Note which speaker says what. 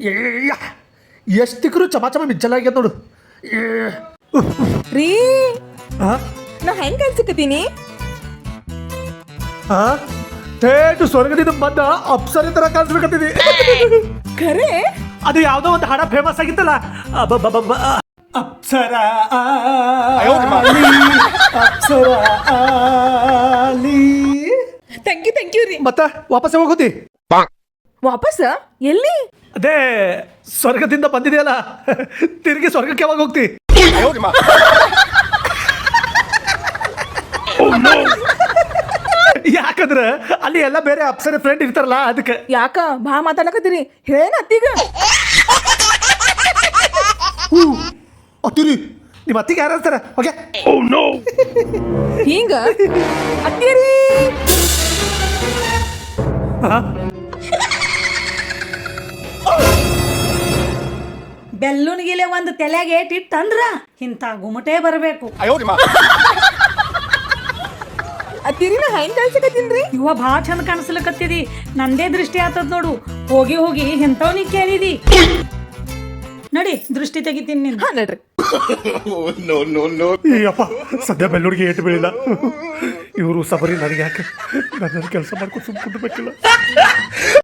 Speaker 1: ಏಯ್ಯ ಎಷ್ಟಿಕ್ರು ಚಮ ಚಮ ಮಿಜ್ಜಲಾಗ್ಯದ ನೋಡು ಏ
Speaker 2: ರೀ
Speaker 1: ಆ?
Speaker 2: ನಾ ಹೆಂಗ್ ಅನ್ಸಕತ್ತೀನಿ
Speaker 1: ಆ? ಥೇಟ್ ಸ್ವರ್ಗದಿಂದ ಬಂದ ಅಪ್ಸರೆ ತರ ಕಾಣಿಸ್ಬೇಕಂತಿದಿ
Speaker 2: ಖರೆ
Speaker 1: ಅದು ಯಾವ್ದೋ ಒಂದು ಹಾಡ ಫೇಮಸ್ ಆಗಿತ್ತಲ್ಲ ಅಬ್ಬಬ್ಬಬ್ಬ. ಅಪ್ಸರ ಆಲಿ, ಅಪ್ಸರ ಆಲಿ.
Speaker 2: ಥ್ಯಾಂಕ್ ಯು ಥ್ಯಾಂಕ್ ಯು ರೀ
Speaker 1: ಮತ್ತ ವಾಪಸ್ ಹೋಗೋದಿ
Speaker 2: ವಾಪಸ್ ಎಲ್ಲಿ
Speaker 1: ಅದೇ ಸ್ವರ್ಗದಿಂದ ಬಂದಿದೆಯಲ್ಲ ತಿರುಗಿ ಸ್ವರ್ಗಕ್ಕೆ ಯಾವಾಗ ಹೋಗ್ತಿ? ಯಾಕಂದ್ರೆ ಅಲ್ಲಿ ಎಲ್ಲ ಬೇರೆ ಅಪ್ಸರ ಫ್ರೆಂಡ್ ಇರ್ತಾರಲ್ಲ ಅದಕ್ಕೆ.
Speaker 2: ಯಾಕ? ಬಾ ಮಾತಾಡಕತ್ತೀರಿ ಹೇಳೇನ ಅತ್ತಿಗ?
Speaker 1: ಅತ್ತಿರಿ ನಿಮ್ಮ ಅತ್ತಿಗೆ ಯಾರು ಇರ್ತಾರೆ? ಓಕೆ
Speaker 2: ಹಿಂಗ? ಅತ್ತಿರಿ
Speaker 3: ಬೆಲ್ಲುನ್ಗಿಲೆ ಒಂದು ತಲೆಗೆ ಏಟಿಟ್ಟಂದ್ರ ಇಂಥ ಗುಮಟೆ ಬರಬೇಕು.
Speaker 2: ಹೆಂಗ್ ಕಳ್ಸಕತ್ತೀನ್ರಿ
Speaker 3: ಇವ ಭಾಳ ಚಂದ ಕಾಣಿಸ್ಲಕತ್ತಿದಿ. ನಂದೇ ದೃಷ್ಟಿ ಆತದ್ ನೋಡು. ಹೋಗಿ ಹೋಗಿ ಎಂಥವ್ನಿ ಕೇಳಿದಿ. ನಡಿ ದೃಷ್ಟಿ ತೆಗಿತೀನಿ ನಿನ್.
Speaker 2: ಹಾ ನಡ್ರಿ.
Speaker 1: ಅಯ್ಯಪ್ಪ ಸದ್ಯ ಬೆಲ್ಲುಡಿಗೆ ಏಟು ಬೀಳಿಲ್ಲ. ಇವರು ಸಬರಿ ನನಗೆ ಯಾಕೆ ನನ್ನ ಕೆಲಸ ಮಾಡ್ಕೊಂಡು ಸುಮ್ಮನೆ